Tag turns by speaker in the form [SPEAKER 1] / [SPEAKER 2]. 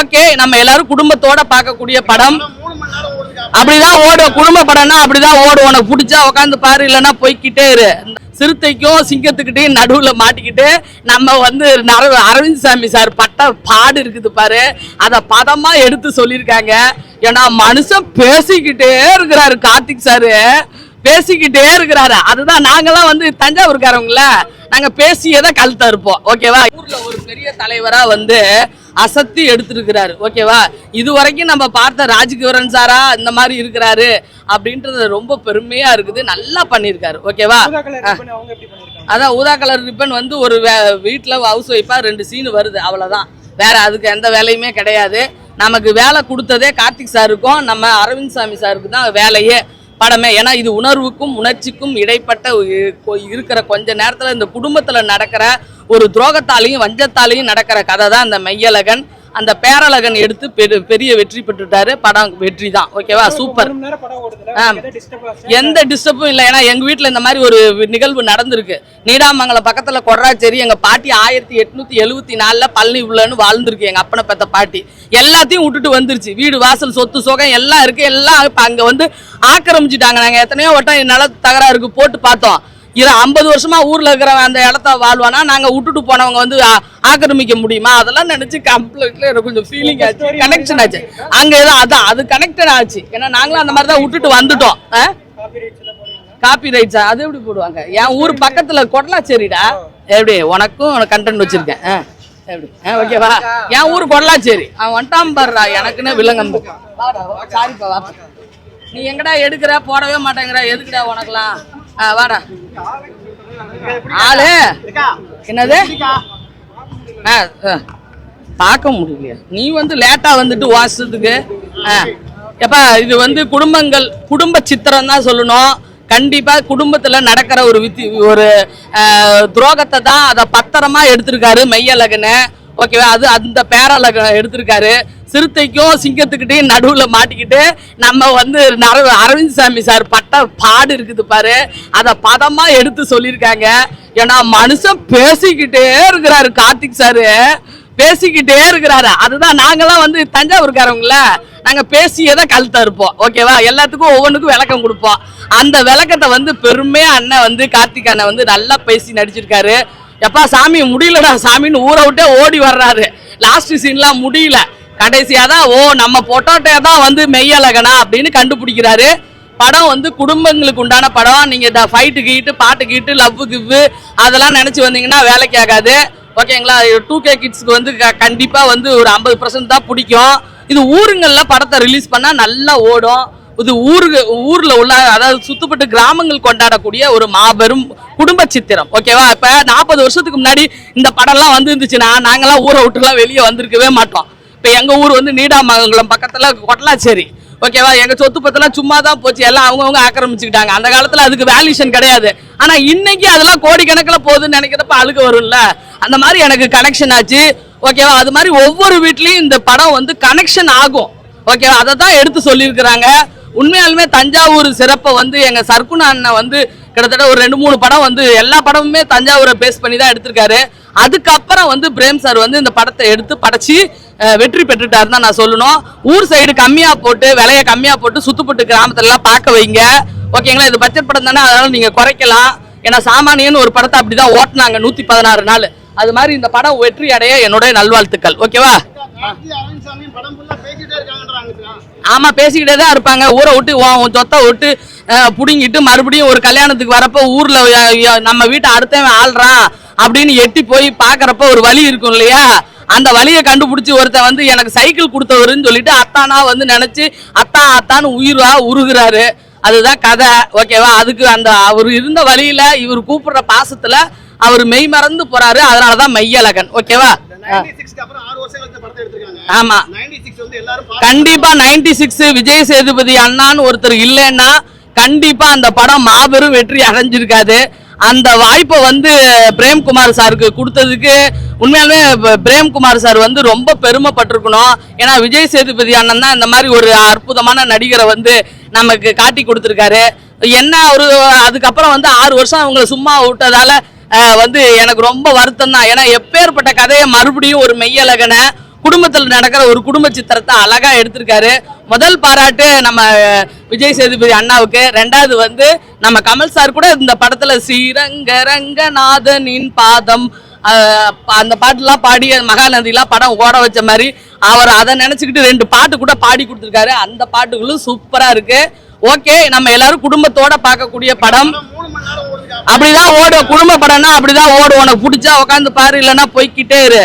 [SPEAKER 1] Okay நம்ம எல்லாரும் குடும்பத்தோட பார்க்கக்கூடிய படம். அப்படிதான் ஓடும் குடும்ப படம்னா அப்படிதான் ஓடும். உனக்கு பிடிச்சா உட்காந்து பாரு இல்லைன்னா போய்க்கிட்டே இரு. சிறுத்தைக்கும் சிங்கத்துக்கிட்டையும் நடுவில் மாட்டிக்கிட்டு நம்ம வந்து நர- அரவிந்த் சாமி சார் பட்ட பாடு இருக்குது பாரு. அதை பதமாக எடுத்து சொல்லியிருக்காங்க. ஏன்னா மனுஷன் பேசிக்கிட்டே இருக்கிறாரு கார்த்திக் சாரு. பேசிக்கிட்டே இருக்கிறாரு. அதுதான் நாங்களாம் வந்து தஞ்சாவூர்காரவங்கள. நாங்க பேசியே தான் கழுத்த இருப்போம். ஓகேவா? ஊர்ல ஒரு பெரிய தலைவரா வந்து அசத்தி எடுத்திருக்கிறாரு. ஓகேவா? இது வரைக்கும் நம்ம பார்த்த ராஜ்கிவரன் சாரா இந்த மாதிரி இருக்கிறாரு அப்படின்றது ரொம்ப பெருமையா இருக்குது. நல்லா பண்ணியிருக்காரு. ஓகேவா? அதான் ஊதா கலர் ரிப்பன் வந்து ஒரு வே- வீட்ல ஹவுஸ் ஒய்ஃபா ரெண்டு சீன் வருது. அவ்வளவுதான். வேற அதுக்கு எந்த வேலையுமே கிடையாது. நமக்கு வேலை கொடுத்ததே கார்த்திக் சாருக்கும் நம்ம அரவிந்த் சாமி சாருக்கு தான் வேலையே. படமே. ஏன்னா இது உணர்வுக்கும் உணர்ச்சிக்கும் இடைப்பட்ட இருக்கிற கொஞ்ச நேரத்தில் இந்த குடும்பத்தில் நடக்கிற ஒரு துரோகத்தாலையும் வஞ்சத்தாலையும் நடக்கிற கதை தான் இந்த மெய்யழகன். அந்த பேரழகன் எடுத்து பெரு- பெரிய வெற்றி பெற்றுட்டாரு. படம் வெற்றி தான் ஓகேவா சூப்பர். எந்த டிஸ்டர்பும் இல்லை. ஏன்னா எங்க வீட்ல இந்த மாதிரி ஒரு நிகழ்வு நடந்திருக்கு. நீடாமங்கலம் பக்கத்துல கொர்ராச்சேரி எங்க பாட்டி ஆயிரத்தி எட்நூத்தி எழுவத்தி நாலுல பழனி உள்ளன்னு வாழ்ந்திருக்கு. எங்க அப்பனை பெத்த பாட்டி. எல்லாத்தையும் விட்டுட்டு வந்துருச்சு. வீடு வாசல் சொத்து சுகம் எல்லாம் இருக்கு. எல்லாம் இப்ப அங்க வந்து ஆக்கிரமிச்சிட்டாங்க. நாங்க எத்தனையோ வட்டம் நில தகராறுக்கு போட்டு பார்த்தோம். இது ஐம்பது வருஷமா ஊர்ல இருக்கிற அந்த இடத்த வாழ்வானா? நாங்க விட்டுட்டு போனவங்க வந்து ஆக்கிரமிக்க முடியுமா? அதெல்லாம் நினைச்சு கம்ப்ளீட்ல எனக்கு கொஞ்சம் ஃபீலிங் ஆச்சு. கனெக்ஷன் ஆச்சு. அங்க ஏதோ அதான் அது கனெக்டட் ஆச்சு. ஏன்னா நாங்களும் அந்த மாதிரி தான் விட்டுட்டு வந்துட்டோம்?
[SPEAKER 2] காப்பி ரைட்ஸ்
[SPEAKER 1] அது எப்படி போடுவாங்க? என் ஊர் பக்கத்துல கொடலாச்சேரிடா. எப்படி? உனக்கும் உனக்கு கண்டென்ட் வச்சிருக்கேன். எப்படி? ஓகேவா என் ஊர் கொடலாச்சேரி. அவன் வந்துட்டான் பாருடா எனக்குன்னு விலங்கம் சாரிப்பா நீ எங்கடா எடுக்கிற? போடவே மாட்டேங்கிற. எதுக்குடா உனக்கெல்லாம்? ஆ வாடா. ஆளு. என்னது? ஆ ஆ. பார்க்க முடியலையா. நீ வந்து லேட்டாக வந்துட்டு வாசத்துக்கு. ஆ. எப்பா இது வந்து குடும்பங்கள் குடும்ப சித்திரம் தான் சொல்லணும். கண்டிப்பாக குடும்பத்தில் நடக்கிற ஒரு வித்தி ஒரு துரோகத்தை தான் அதை பத்திரமா எடுத்திருக்காரு மெய்யழகன்னு ஓகேவா அது அந்த பேரழகன் எடுத்திருக்காரு. சிறுத்தைக்கும் சிங்கத்துக்கிட்டையும் நடுவில் மாட்டிக்கிட்டு நம்ம வந்து நர அரவிந்த் சாமி சார் பட்ட பாடு இருக்குது பாரு. அதை பதமாக எடுத்து சொல்லியிருக்காங்க. ஏன்னா மனுஷன் பேசிக்கிட்டே இருக்கிறாரு கார்த்திக் சாரு. பேசிக்கிட்டே இருக்கிறாரு. அதுதான் நாங்களாம் வந்து தஞ்சாவூர்காரவங்கள நாங்கள் பேசியே தான் இருப்போம். ஓகேவா? எல்லாத்துக்கும் ஒவ்வொன்றுக்கும் விளக்கம் கொடுப்போம். அந்த விளக்கத்தை வந்து பெருமையாக அண்ணன் வந்து கார்த்திக் அண்ணன் வந்து நல்லா பேசி நடிச்சிருக்காரு. எப்பா சாமி முடியலடா சாமின்னு ஊரை விட்டே ஓடி வர்றாரு. லாஸ்ட் சீன்லாம் முடியல. கடைசியாக தான் ஓ நம்ம பொட்டோட்டோ தான் வந்து மெய்யழகனா? அப்படின்னு கண்டுபிடிக்கிறாரு. படம் வந்து குடும்பங்களுக்கு உண்டான படம். நீங்கள் இந்த ஃபைட்டு கீட்டு பாட்டு கீட்டு லவ் கிவ்வு அதெல்லாம் நினச்சி வந்தீங்கன்னா வேலைக்கு ஆகாது. ஓகேங்களா? டூ கே கிட்ஸ்க்கு வந்து க- வந்து ஒரு ஐம்பது பர்சன்ட் தான் பிடிக்கும். இது ஊருங்களில் படத்தை ரிலீஸ் பண்ணால் நல்லா ஓடும். இது ஊருக்கு ஊரில் உள்ள அதாவது சுத்தப்பட்டு கிராமங்கள் கொண்டாடக்கூடிய ஒரு மாபெரும் குடும்ப சித்திரம். ஓகேவா? இப்போ நாற்பது வருஷத்துக்கு முன்னாடி இந்த படம்லாம் வந்து இருந்துச்சுன்னா ஊரை விட்டுலாம் வெளியே வந்திருக்கவே மாட்டோம். இப்போ எங்கள் ஊர் வந்து நீடாமங்கலம் பக்கத்தில் கொட்டலாச்சேரி. ஓகேவா? எங்கள் சொத்து பத்தெல்லாம் சும்மா தான் போச்சு. எல்லாம் அவங்கவுங்க ஆக்கிரமிச்சுக்கிட்டாங்க. அந்த காலத்தில் அதுக்கு வேல்யூஷன் கிடையாது. ஆனால் இன்னைக்கு அதெல்லாம் கோடிக்கணக்கில் போகுதுன்னு நினைக்கிறப்ப அழுக வரும்ல? அந்த மாதிரி எனக்கு கனெக்ஷன் ஆச்சு. ஓகேவா? அது மாதிரி ஒவ்வொரு வீட்லேயும் இந்த படம் வந்து கனெக்ஷன் ஆகும். ஓகேவா? அதை தான் எடுத்து சொல்லியிருக்கிறாங்க. உண்மையாலுமே தஞ்சாவூர் சிறப்பை வந்து எங்கள் சர்க்குணா அண்ணன் வந்து கிட்டத்தட்ட ஒரு ரெண்டு மூணு படம் வந்து எல்லா படமுமே தஞ்சாவூரை பேஸ் பண்ணி தான் எடுத்திருக்காரு. அதுக்கப்புறம் வந்து பிரேம் சார் வந்து இந்த படத்தை எடுத்து படைச்சி வெற்றி பெற்றுட்டாரு தான் நான் சொல்லணும். ஊர் சைடு கம்மியாக போட்டு விலையை கம்மியாக போட்டு சுத்துப்பட்டு கிராமத்திலலாம் பார்க்க வைங்க. ஓகேங்களா இது பட்ஜெட் படம் தானே அதனால நீங்கள் குறைக்கலாம். ஏன்னா சாமானியன் ஒரு படத்தை அப்படிதான் ஓட்டுனாங்க நூற்றி பதினாறு நாள். அது மாதிரி இந்த படம் வெற்றி அடைய என்னுடைய நல்வாழ்த்துக்கள். ஓகேவா ஆமா பேசிக்கிட்டே தான் இருப்பாங்க. ஊரை விட்டு உன் உன் சொத்தை விட்டு புடுங்கிட்டு மறுபடியும் ஒரு கல்யாணத்துக்கு வரப்போ ஊர்ல நம்ம வீட்டை அடுத்தவன் ஆள்றான் அப்படின்னு எட்டி போய் பாக்குறப்ப ஒரு வழி இருக்கும் இல்லையா? அந்த வழியை கண்டுபிடிச்சி ஒருத்தன் வந்து எனக்கு சைக்கிள் கொடுத்தவருன்னு சொல்லிட்டு அத்தானா வந்து நினைச்சு அத்தா அத்தான்னு உயிரா உருகுறாரு. அதுதான் கதை. ஓகேவா? அதுக்கு அந்த அவர் இருந்த வழியில இவர் கூப்பிடுற பாசத்துல அவர் மெய் மறந்து போறாரு. அதனாலதான் மெய்யழகன். ஓகேவா?
[SPEAKER 3] நைன்டி
[SPEAKER 1] ஆமா.
[SPEAKER 3] நைன்டி
[SPEAKER 1] கண்டிப்பா 96 சிக்ஸ் விஜய் சேதுபதி அண்ணான்னு ஒருத்தர் இல்லைன்னா கண்டிப்பா அந்த படம் மாபெரும் வெற்றி அடைஞ்சிருக்காது. அந்த வாய்ப்பை வந்து பிரேம்குமார் சாருக்கு கொடுத்ததுக்கு உண்மையாலுமே பிரேம்குமார் சார் வந்து ரொம்ப பெருமைப்பட்டிருக்கணும். ஏன்னா விஜய் சேதுபதி அண்ணன் தான் இந்த மாதிரி ஒரு அற்புதமான நடிகரை வந்து நமக்கு காட்டி கொடுத்துருக்காரு. என்ன ஒரு அதுக்கப்புறம் வந்து ஆறு வருஷம் அவங்கள சும்மா விட்டதால வந்து எனக்கு ரொம்ப வருத்தம் தான். ஏன்னா எப்பேற்பட்ட கதையை மறுபடியும் ஒரு மெய்யழகனை குடும்பத்தில் நடக்கிற ஒரு குடும்ப சித்திரத்தை அழகா எடுத்திருக்காரு. முதல் பாராட்டு நம்ம விஜய் சேதுபதி அண்ணாவுக்கு. ரெண்டாவது வந்து நம்ம கமல் சார் கூட இந்த படத்துல ஸ்ரீரங்க ரங்கநாதனின் பாதம் அந்த பாட்டுலாம் பாடி மகாநதிலாம் படம் ஓட வச்ச மாதிரி அவர் அதை நினச்சிக்கிட்டு ரெண்டு பாட்டு கூட பாடி கொடுத்துருக்காரு. அந்த பாட்டுகளும் சூப்பரா இருக்கு. ஓகே நம்ம எல்லாரும் குடும்பத்தோட பார்க்கக்கூடிய படம். அப்படிதான் ஓடும். குடும்ப படம்னா அப்படிதான் ஓடும். உனக்கு பிடிச்சா உட்காந்து பாரு இல்லைன்னா போய்க்கிட்டே இரு.